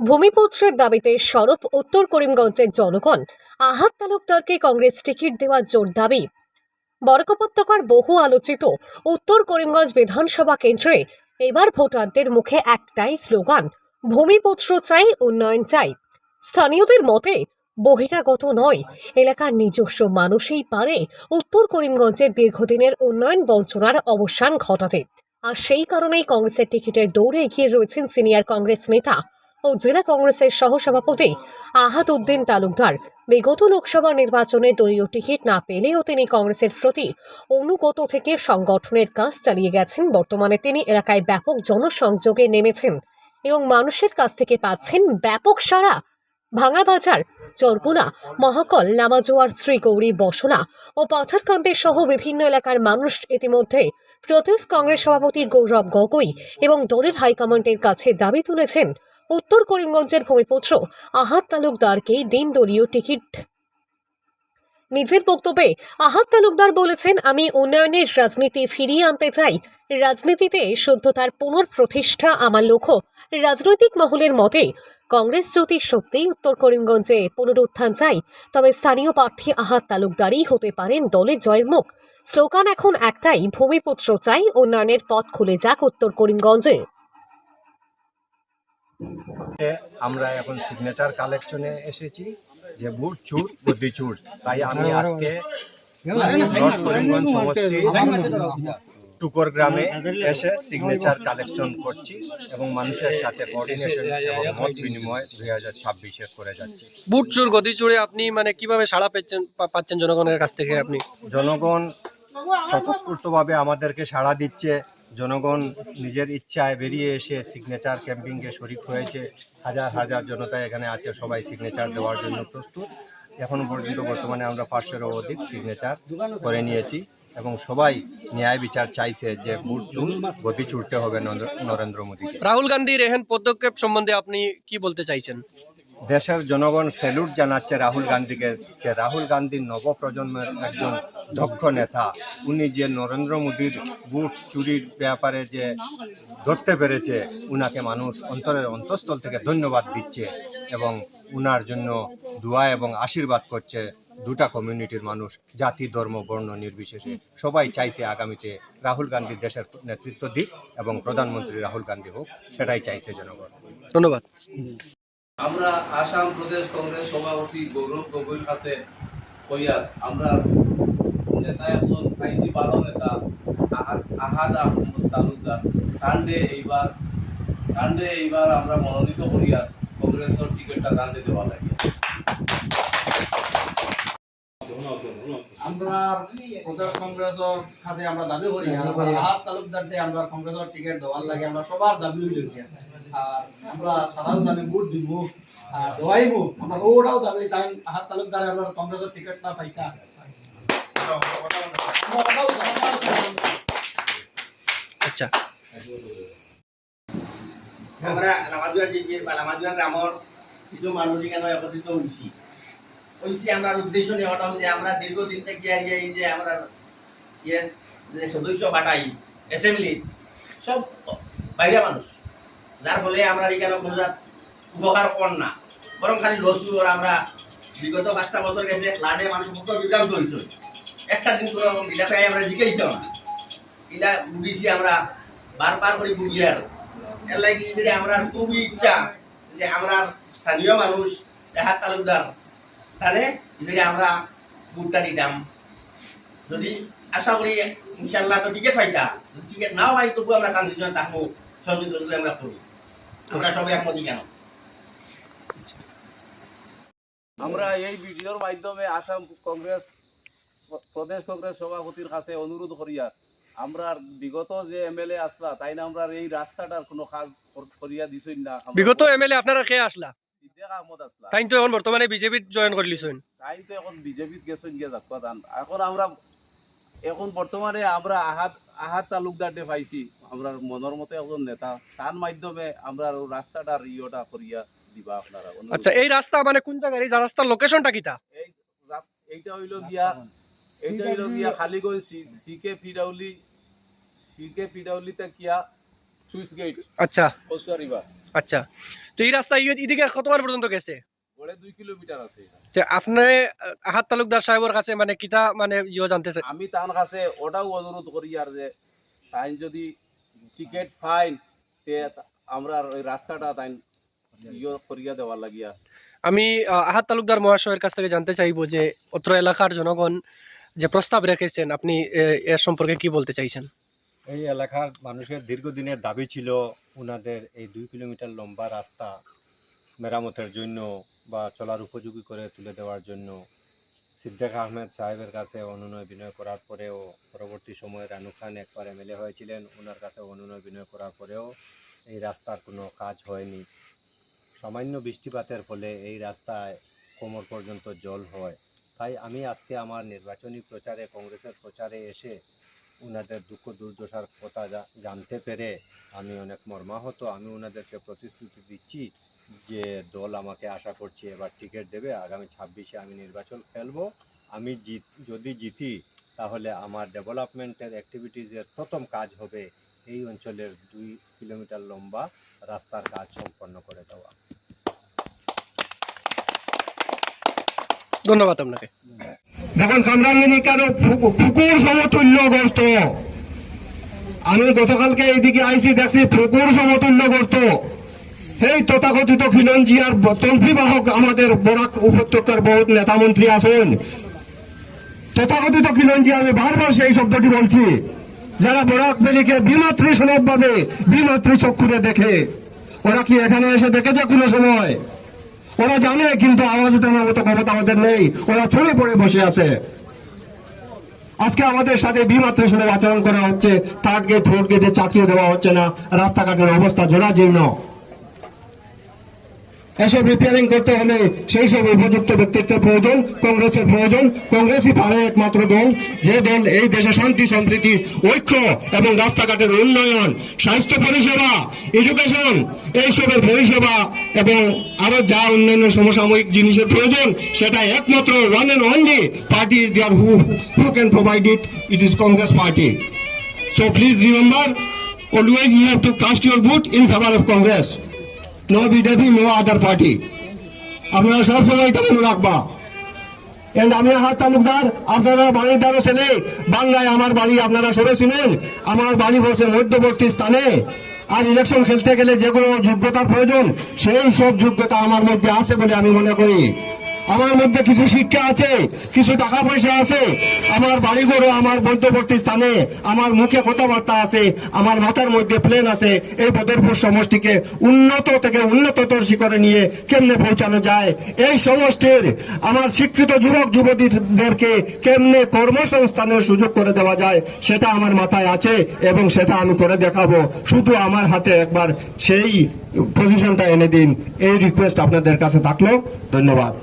ভূমিপুত্রের দাবিতে সরব উত্তর করিমগঞ্জের জনগণ আহাত তালুকদারকে কংগ্রেস টিকিট দেওয়ার জোর দাবি। বরক উপত্যকার বহু আলোচিত উত্তর করিমগঞ্জ বিধানসভা কেন্দ্রে এবার ভোটারদের মুখে একটাই স্লোগান, ভূমিপুত্র চাই, উন্নয়ন চাই। স্থানীয়দের মতে, বহিরাগত নয়, এলাকার নিজস্ব মানুষই পারে উত্তর করিমগঞ্জের দীর্ঘদিনের উন্নয়ন বঞ্চনার অবসান ঘটাতে। আর সেই কারণেই কংগ্রেসের টিকিটের দৌড়ে এগিয়ে রয়েছেন সিনিয়র কংগ্রেস নেতা ও জেলা কংগ্রেসের সহসভাপতি আহাদ উদ্দিন তালুকদার। বিগত লোকসভা নির্বাচনে দলীয় টিকিট না পেলেও তিনি কংগ্রেসের প্রতি অনুগত থেকে সংগঠনের কাজ চালিয়ে গেছেন। বর্তমানে তিনি এলাকায় ব্যাপক জনসংযোগে নেমেছেন এবং মানুষের কাছ থেকে পাচ্ছেন ব্যাপক সাড়া। ভাঙাবাজার চরকুনা মহাকল নামাজোয়ার শ্রীগৌরী, বসনা ও পাথারকান্দি সহ বিভিন্ন এলাকার মানুষ ইতিমধ্যে প্রদেশ কংগ্রেস সভাপতি গৌরব গগৈ এবং দলের হাইকমান্ডের কাছে দাবি তুলেছেন উত্তর করিমগঞ্জের ভূমিপুত্র আহাত তালুকদারকেই দিন দলীয় টিকিট। নিজের বক্তব্যে আহাত তালুকদার বলেছেন, আমি উন্নয়নের রাজনীতি ফিরিয়ে আনতে চাই। রাজনীতিতে শুদ্ধতার পুনঃপ্রতিষ্ঠা আমার লক্ষ্য। রাজনৈতিক মহলের মতে, কংগ্রেস যদি সত্যিই উত্তর করিমগঞ্জে পুনরুত্থান চাই তবে স্থানীয় প্রার্থী আহাত তালুকদারই হতে পারেন দলের জয়ের মুখ। স্লোগান এখন একটাই, ভূমিপুত্র চাই উন্নয়নের পথ খুলে যাক উত্তর করিমগঞ্জে। আমরা এখন সিগনেচার কালেকশনে এসেছি যে বুট চুর বুদ্ধি চুর তাই আমি আজকে নর্থ করিমগঞ্জ সমষ্টি টুকর গ্রামে এসে সিগনেচার কালেকশন করছি এবং মানুষের সাথে কোঅর্ডিনেশন এবং মত বিনিময় দুই হাজার ছাব্বিশে করে যাচ্ছি। বুট চুর গদি চুরে আপনি মানে কীভাবে সাড়া পেয়েছেন পাচ্ছেন জনগণের কাছ থেকে আপনি? জনগণ স্বতঃস্ফূর্তভাবে আমাদেরকে সাড়া দিচ্ছে। জনগণ নিজের ইচ্ছায় বেরিয়ে এসে সিগনেচার ক্যাম্পিংয়ে শরিক হয়েছে। হাজার হাজার জনতা এখানে আছে, সবাই সিগনেচার দেওয়ার জন্য প্রস্তুত। এখনও পর্যন্ত বর্তমানে আমরা পাঁচশোরও অধিক সিগনেচার করে নিয়েছি এবং সবাই ন্যায় বিচার চাইছে যে বুট চুর গতি ছুটতে হবে নরেন্দ্র- মোদী রাহুল গান্ধীর এহেন পদক্ষেপ সম্বন্ধে আপনি কি বলতে চাইছেন? দেশের জনগণ স্যালুট জানাচ্ছে রাহুল গান্ধীকে যে রাহুল গান্ধী নবপ্রজন্মের একজন দক্ষ নেতা। উনি যে নরেন্দ্র মোদীর বুট চুরির ব্যাপারে যে ধরতে পেরেছে, উনাকে মানুষ অন্তরের অন্তঃস্থল থেকে ধন্যবাদ দিচ্ছে এবং উনার জন্য দোয়া এবং আশীর্বাদ করছে দুটা কমিউনিটির মানুষ, জাতি, ধর্ম, বর্ণ নির্বিশেষে। সবাই চাইছে আগামীতে রাহুল গান্ধী দেশের নেতৃত্ব দিক এবং প্রধানমন্ত্রী রাহুল গান্ধী হোক, সেটাই চাইছে জনগণ। ধন্যবাদ। আমরা আসাম প্রদেশ কংগ্রেস সভাপতি গৌরব গগৈর কাছে কইয়ার আমরা নেতা একজন আইসি ভালো নেতা আহাদ আহাদ আহমদ তালুকদার। কাণ্ডে এইবার কাণ্ডে এইবার আমরা মনোনীত করিয়া কংগ্রেসের টিকিটটা কাণ্ডে দেওয়া লাগে। আমরা প্রদেশ কংগ্রেসের কাছে আমরা দাবি করি হাত তালুকদারকে আমরা কংগ্রেসের টিকিট দেওয়ার লাগে আমরা সবার দাবি আর আমরা সাধারণ দাবি ভোট দিব আর দোয়াইব আমরা ওটাও দাবি তাই হাত তালুকদারে আমরা কংগ্রেসের টিকিট না পাইতা। আচ্ছা। আমরা বা গ্রামর কিছু মানুষ এখানে একত্রিত হয়েছি হয়েছি আমরা উদ্দেশ্য নেওয়াটা হচ্ছে আমরা দীর্ঘদিন থেকে এই যে আমরা ইয়ে যে সদস্য বাটাই অ্যাসেম্বলি সব বাইরে মানুষ। যার ফলে আমরা এখানে কোনো জাত উপকার কর না। বরং খালি লসু আর আমরা বিগত পাঁচটা বছর গেছে ফ্লাডে মানুষ কত বিভ্রান্ত হয়েছে। একটা দিন কোনো বিলাপাই আমরা জিকাইছ না। ইলা ভুগিছি আমরা, বারবার করে ভুগি আর। এর লাগি এবারে আমরা খুবই ইচ্ছা যে আমরা স্থানীয় মানুষ, দেহাত তালুকদার, তাহলে এবারে আমরা বুটটা দিতাম। যদি আশা করি ইনশাল্লাহ তো টিকিট পাইতা টিকিট নাও পাই তবু আমরা পিছনে তাকবো সহযোগিতা আমরা করি। আমরা সবাই একমতি কেন? আমরা এই ভিডিওর মাধ্যমে আসাম কংগ্রেস প্রদেশ কংগ্রেস সভাপতির কাছে অনুরোধ করিয়া আমরা বিগত যে এমএলএ আসলা তাই না আমরা এই রাস্তাটার কোনো কাজ কর- করিয়া দিছই না। বিগত এমএলএ আপনারা কে আসলা? সিদ্দিক আহমদ আসলা। তাই তো এখন বর্তমানে বিজেপিত জয়েন করে লিছেন তাই তো এখন বিজেপিত গেছেন গিয়ে দান এখন আমরা এখন বর্তমানে আমরা আহাত আহাত তালুকদারকে পাইছি আমরা মনের মতো একজন নেতা তার মাধ্যমে আমরা রাস্তাটার ইয়েটা করিয়া দিবা আপনারা আচ্ছা এই রাস্তা মানে কোন জায়গায় এই রাস্তার লোকেশনটা কিটা এই এইটা হইল গিয়া এইটা হইল গিয়া খালিগঞ্জ সিকে পিডাউলি সিকে পিডাউলিতে কিয়া সুইচ গেট। আচ্ছা। আচ্ছা। তো এই রাস্তা এদিকে কতবার পর্যন্ত গেছে? কিলোমিটার আছে তো আপনি আহ, আহাত তালুকদার সাহেবের কাছে মানে কিতা মানে ইয়ে জানতে চাই আমি তার কাছে ওটাও অনুরোধ করি আর যে তাই যদি টিকিট ফাইন তে আমরা ওই রাস্তাটা তাই করিয়া দেওয়ার লাগিয়া। আমি আহ, আহাত তালুকদার মহাশয়ের কাছ থেকে জানতে চাইব যে অত্র এলাকার জনগণ যে প্রস্তাব রেখেছেন আপনি এর সম্পর্কে কি বলতে চাইছেন? এই এলাকার মানুষের দীর্ঘদিনের দাবি ছিল ওনাদের এই দুই কিলোমিটার লম্বা রাস্তা মেরামতের জন্য বা চলার উপযোগী করে তুলে দেওয়ার জন্য সিদ্দিক আহমেদ সাহেবের কাছে অনুনয় বিনয় করার পরেও পরবর্তী সময়ে রানু খান একবার এমএলএ হয়েছিলেন ওনার কাছে অনুনয় বিনয় করার পরেও এই রাস্তার কোনো কাজ হয়নি। সামান্য বৃষ্টিপাতের ফলে এই রাস্তায় কোমর পর্যন্ত জল হয়। তাই আমি আজকে আমার নির্বাচনী প্রচারে, কংগ্রেসের প্রচারে এসে ওনাদের দুঃখ দুর্দশার কথা জানতে পেরে আমি অনেক মর্মাহত। আমি ওনাদেরকে প্রতিশ্রুতি দিচ্ছি যে দল আমাকে আশা করছি এবার টিকিট দেবে। আগামী ছাব্বিশে আমি নির্বাচন খেলব। আমি জিত যদি জিতি তাহলে আমার ডেভেলপমেন্টের অ্যাক্টিভিটিজের প্রথম কাজ হবে এই অঞ্চলের দুই কিলোমিটার লম্বা রাস্তার কাজ সম্পন্ন করে দেওয়া। ধন্যবাদ আপনাকে। দেখুন, কামরাঙ্গিনী কেন পু- পুকুর সমতুল্য গর্ত? আমি গতকালকে এইদিকে আইসি, দেখছি ফুকুর সমতুল্য গর্ত। এই তথাকথিত খিলঞ্জিয়ার তন্ত্রী বাহক আমাদের বরাক উপত্যকার বহুত নেতা মন্ত্রী আছেন। তথাকথিত খিলঞ্জি আমি বারবার সেই শব্দটি বলছি। যারা বরাক ভ্যালিকে বিমাতৃ সুলভ ভাবে বিমাতৃ চক্ষুরে দেখে, ওরা কি এখানে এসে দেখেছে কোনো সময়? ওরা জানে, কিন্তু আওয়াজ উঠানোর মতো ক্ষমতা আমাদের নেই। ওরা ছড়ে পড়ে বসে আছে। আজকে আমাদের সাথে বিমাত্র শুনে আচরণ করা হচ্ছে। থার্ড গেট ফোর্থ গেটে চাকরিও দেওয়া হচ্ছে না। রাস্তাঘাটের অবস্থা জোড়াজীর্ণ এসব রিপেয়ারিং করতে হলে সেই সব উপযুক্ত ব্যক্তিত্বের প্রয়োজন কংগ্রেসের প্রয়োজন। কংগ্রেসই পারে একমাত্র দল। যে দল এই দেশে শান্তি সম্প্রীতি ঐক্য এবং রাস্তাঘাটের উন্নয়ন স্বাস্থ্য পরিষেবা এডুকেশন এইসবের পরিষেবা এবং আরও যা অন্যান্য সমসাময়িক জিনিসের প্রয়োজন সেটা একমাত্র one and only party is there who who can provide it it is Congress party so please remember, always you have to cast your vote in favor of Congress. No BJP no other party. আপনারা সবসময় তেমন মনে রাখবা And আমি হাত তালুকদার, আপনারা বাড়ির দ্বারা ছেলে, বাংলায় আমার বাড়ি আপনারা সরে শুনেন আমার বাড়ি বসে মধ্যবর্তী স্থানে। আর ইলেকশন খেলতে গেলে যেগুলো যোগ্যতা প্রয়োজন, সেই সব যোগ্যতা আমার মধ্যে আছে বলে আমি মনে করি। আমার মধ্যে কিছু শিক্ষা আছে, কিছু টাকা পয়সা আছে। আমার বাড়িঘরও আমার মধ্যবর্তী স্থানে, আমার মুখে কথাবার্তা আছে, আমার মাথার মধ্যে প্লেন আছে। এই বদরপুর সমষ্টিকে উন্নত থেকে উন্নততর শিখরে নিয়ে কেমনে পৌঁছানো যায়? এই সমষ্টির আমার শিক্ষিত যুবক, যুবতীদেরকে কেমনে কর্মসংস্থানের সুযোগ করে দেওয়া যায়, সেটা আমার মাথায় আছে এবং সেটা আমি করে দেখাবো। শুধু আমার হাতে একবার সেই পজিশনটা এনে দিন। এই রিকোয়েস্ট আপনাদের কাছে থাকল। ধন্যবাদ।